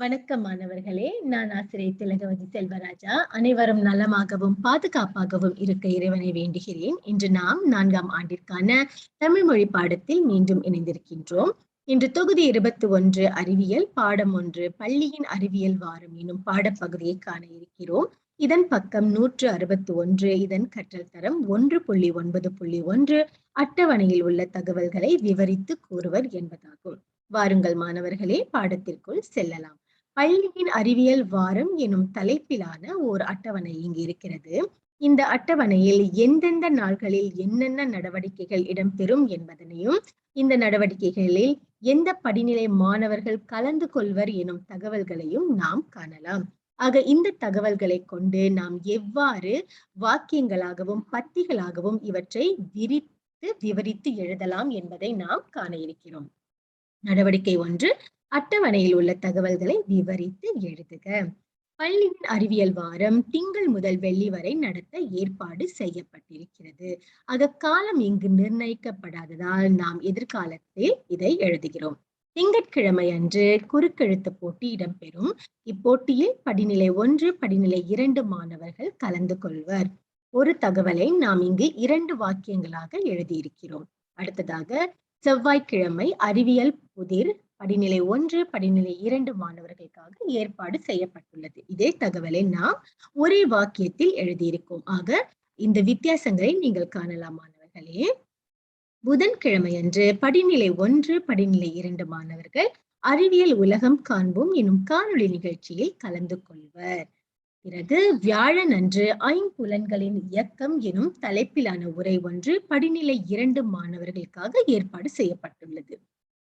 வணக்கம் மாணவர்களே நான் ஆசிரியர் திலகவதி செல்வராஜா. அனைவரும் நலமாகவும் பாதுகாப்பாகவும் இருக்க இறைவனை வேண்டுகிறேன் இன்று நாம் நான்காம் ஆண்டிற்கான தமிழ் மொழி பாடத்தில் மீண்டும் இணைந்திருக்கின்றோம். இன்று தொகுதி இருபத்தி ஒன்று அறிவியல் பாடம் ஒன்று பள்ளியின் அறிவியல் வாரம் எனும் பாடப்பகுதியை காண இருக்கிறோம். இதன் பக்கம் நூற்று அறுபத்தி ஒன்று இதன் கற்றல் தரம் ஒன்று புள்ளி ஒன்பது புள்ளி ஒன்று அட்டவணையில் உள்ள தகவல்களை விவரித்து கூறுவர் என்பதாகும். வாருங்கள் மாணவர்களே பாடத்திற்குள் செல்லலாம். பள்ளியின் அறிவியல் வாரம் எனும் தலைப்பிலான ஓர் அட்டவணை இங்கு இருக்கிறது. இந்த அட்டவணையில் எந்தெந்த நாள்களில் என்னென்ன நடவடிக்கைகள் இடம்பெறும் என்பதனையும் இந்த நடவடிக்கைகளில் எந்த படிநிலை மாணவர்கள் கலந்து கொள்வர் எனும் தகவல்களையும் நாம் காணலாம். ஆக இந்த தகவல்களை கொண்டு நாம் எவ்வாறு வாக்கியங்களாகவும் பத்திகளாகவும் இவற்றை விரித்து விவரித்து எழுதலாம் என்பதை நாம் காண இருக்கிறோம். நடவடிக்கை ஒன்று அட்டவணையில் உள்ள தகவல்களை விவரித்து எழுதுக. பள்ளியின் அறிவியல் வாரம் திங்கள் முதல் வெள்ளி வரை நடத்த ஏற்பாடு செய்யப்பட்டிருக்கிறது. அது காலம் இங்கு நிர்ணயிக்கப்படாததால் நாம் எதிர்காலத்தில் இதை எழுதுகிறோம். திங்கட்கிழமை அன்று குறுக்கெழுத்து போட்டி இடம்பெறும். இப்போட்டியில் படிநிலை ஒன்று படிநிலை இரண்டு மாணவர்கள் கலந்து கொள்வர். ஒரு தகவலை நாம் இங்கு இரண்டு வாக்கியங்களாக எழுதியிருக்கிறோம். அடுத்ததாக செவ்வாய்க்கிழமை அறிவியல் புதிர் படிநிலை ஒன்று படிநிலை இரண்டு மாணவர்களுக்காக ஏற்பாடு செய்யப்பட்டுள்ளது. இதே தகவலை நாம் ஒரே வாக்கியத்தில் எழுதியிருக்கோம். ஆக இந்த வித்தியாசங்களை நீங்கள் காணலாம் மாணவர்களே. புதன்கிழமையன்று படிநிலை ஒன்று படிநிலை இரண்டு மாணவர்கள் அறிவியல் உலகம் காண்போம் எனும் காணொளி நிகழ்ச்சியில் கலந்து கொள்வர். பிறகு வியாழன் அன்று ஐம்புலன்களின் இயக்கம் எனும் தலைப்பிலான உரை ஒன்று படிநிலை இரண்டு மாணவர்களுக்காக ஏற்பாடு செய்யப்பட்டுள்ளது.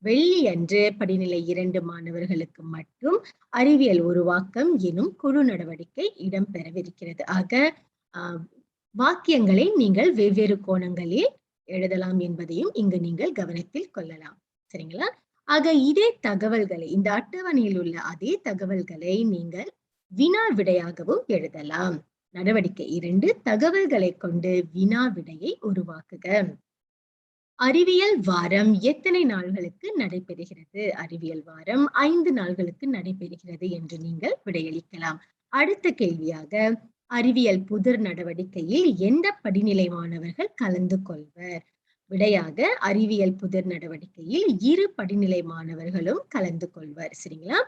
வெள்ளி அன்று படிநிலை இரண்டு மாணவர்களுக்கு மட்டும் அறிவியல் உருவாக்கம் எனும் குழு நடவடிக்கை இடம்பெறவிருக்கிறது. ஆக வாக்கியங்களை நீங்கள் வெவ்வேறு கோணங்களில் எழுதலாம் என்பதையும் இங்கு நீங்கள் கவனத்தில் கொள்ளலாம். சரிங்களா? ஆக இதே தகவல்களை இந்த அட்டவணையில் உள்ள அதே தகவல்களை நீங்கள் வினா விடையாகவும் எழுதலாம். நடவடிக்கை இரண்டு தகவல்களை கொண்டு வினா விடையை உருவாக்குக. அறிவியல் வாரம் எத்தனை நாள்களுக்கு நடைபெறுகிறது? அறிவியல் வாரம் ஐந்து நாள்களுக்கு நடைபெறுகிறது என்று நீங்கள் விடையளிக்கலாம். அடுத்த கேள்வியாக அறிவியல் புதிர் நடவடிக்கையில் எந்த படிநிலை மாணவர்கள் கலந்து கொள்வர்? விடையாக அறிவியல் புதிர் நடவடிக்கையில் இரு படிநிலை மாணவர்களும் கலந்து கொள்வர். சரிங்களா?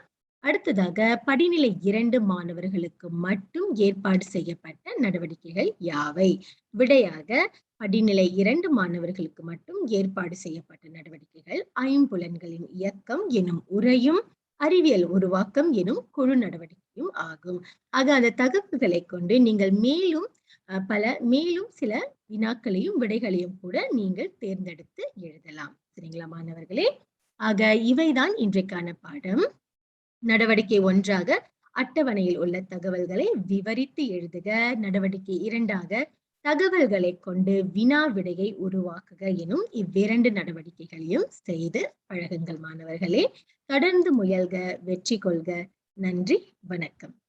அடுத்ததாக படிநிலை இரண்டு மாணவர்களுக்கு மட்டும் ஏற்பாடு செய்யப்பட்ட நடவடிக்கைகள் யாவை? விடையாக படிநிலை இரண்டு மாணவர்களுக்கு மட்டும் ஏற்பாடு செய்யப்பட்ட நடவடிக்கைகள் ஐம்புலன்களின் இயக்கம் எனும் உரையும் அறிவியல் உருவாக்கம் எனும் குழு நடவடிக்கையும் ஆகும். ஆக அந்த தகவல்களை கொண்டு நீங்கள் மேலும் பல மேலும் சில வினாக்களையும் விடைகளையும் கூட நீங்கள் தேர்ந்தெடுத்து எழுதலாம். சரிங்களா மாணவர்களே? ஆக இவைதான் இன்றைக்கான பாடம். நடவடிக்கை ஒன்றாக அட்டவணையில் உள்ள தகவல்களை விவரித்து எழுதுக. நடவடிக்கை இரண்டாக தகவல்களை கொண்டு வினா விடையை உருவாக்குக எனும் இவ்விரண்டு நடவடிக்கைகளையும் செய்து பழகுங்கள் மாணவர்களே. தொடர்ந்து முயல்க வெற்றி கொள்க. நன்றி வணக்கம்.